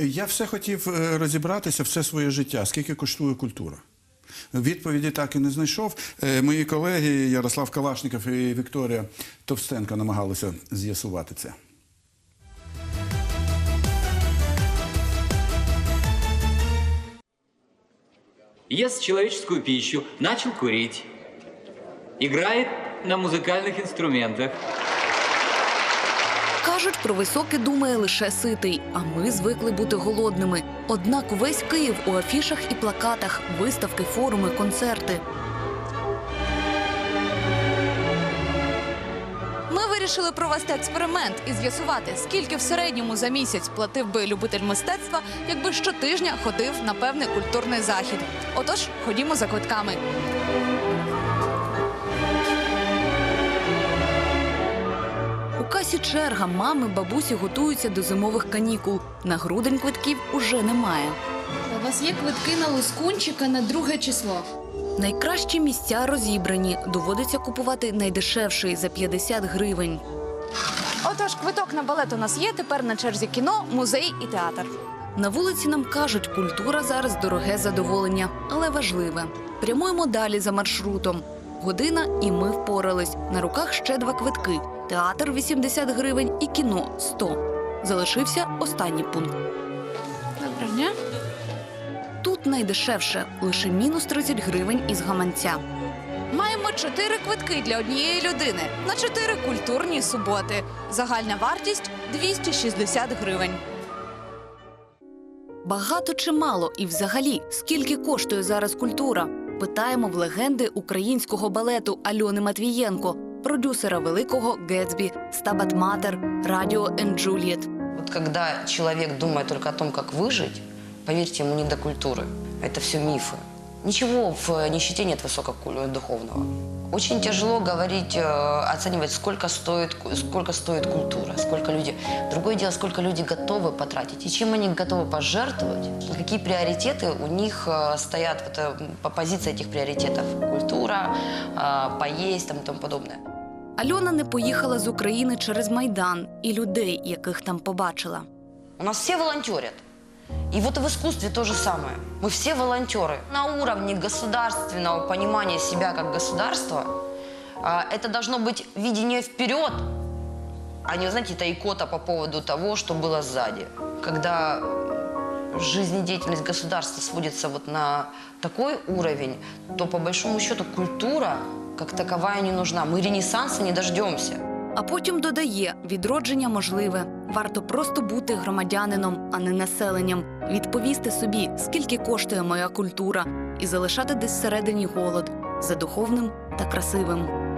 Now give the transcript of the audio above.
Я все хотів е, розібратися все своє життя, скільки коштує культура. Відповіді так і не знайшов. Е, Мої колеги Ярослав Калашников і Вікторія Товстенко намагалися з'ясувати це. ест человеческую пищу, начал курить, играет на музыкальных инструментах. Кажуть, про високе думає лише ситий, а ми звикли бути голодними. Однак увесь Київ у афішах і плакатах, виставки, форуми, концерти. Ми вирішили провести експеримент і з'ясувати, скільки в середньому за місяць платив би любитель мистецтва, якби щотижня ходив на певний культурний захід. Отож, ходімо за квитками. У касі черга мами, бабусі готуються до зимових канікул. На грудень квитків уже немає. У вас є квитки на лускунчика на друге число. Найкращі місця розібрані. Доводиться купувати найдешевший за 50 гривень. Отож, квиток на балет у нас є. Тепер на черзі кіно, музей і театр. На вулиці нам кажуть, культура зараз дороге задоволення, але важливе. Прямуємо далі за маршрутом. Година, і ми впорались. На руках ще два квитки: театр 80 гривень і кіно 100. Залишився останній пункт. Доброго дня. Тут найдешевше лише мінус 30 гривень із гаманця. Маємо чотири квитки для однієї людини на чотири культурні суботи. Загальна вартість 260 гривень. Багато чи мало, і взагалі, скільки коштує зараз культура? Питаємо в легенди українського балету Альони Матвієнко, продюсера великого Гетсбі, Стабат Матер, Радіо and Джульєт. Вот когда человек думает только о том, как выжить, поверьте, ему не до культуры. Это все мифы. Ничего в нищете нет высокодуховного. Очень тяжело говорить, э, оценивать, сколько стоит, сколько стоит культура, сколько люди. Другое дело, сколько люди готовы потратить и чем они готовы пожертвовать, и какие приоритеты у них э, стоят вот, э, по позиции этих приоритетов. Культура, э, поесть там, и тому подобное. Альона не поїхала з України через майдан і людей, яких там побачила. У нас все волонтерят. И вот и в искусстве то же самое. Мы все волонтеры. На уровне государственного понимания себя как государства а, это должно быть видение вперед, а не, знаете, это икота по поводу того, что было сзади. Когда жизнедеятельность государства сводится вот на такой уровень, то по большому счету культура как таковая не нужна. Мы ренессанса не дождемся. А потім додає: відродження можливе. Варто просто бути громадянином, а не населенням, відповісти собі, скільки коштує моя культура, і залишати десь всередині голод за духовним та красивим.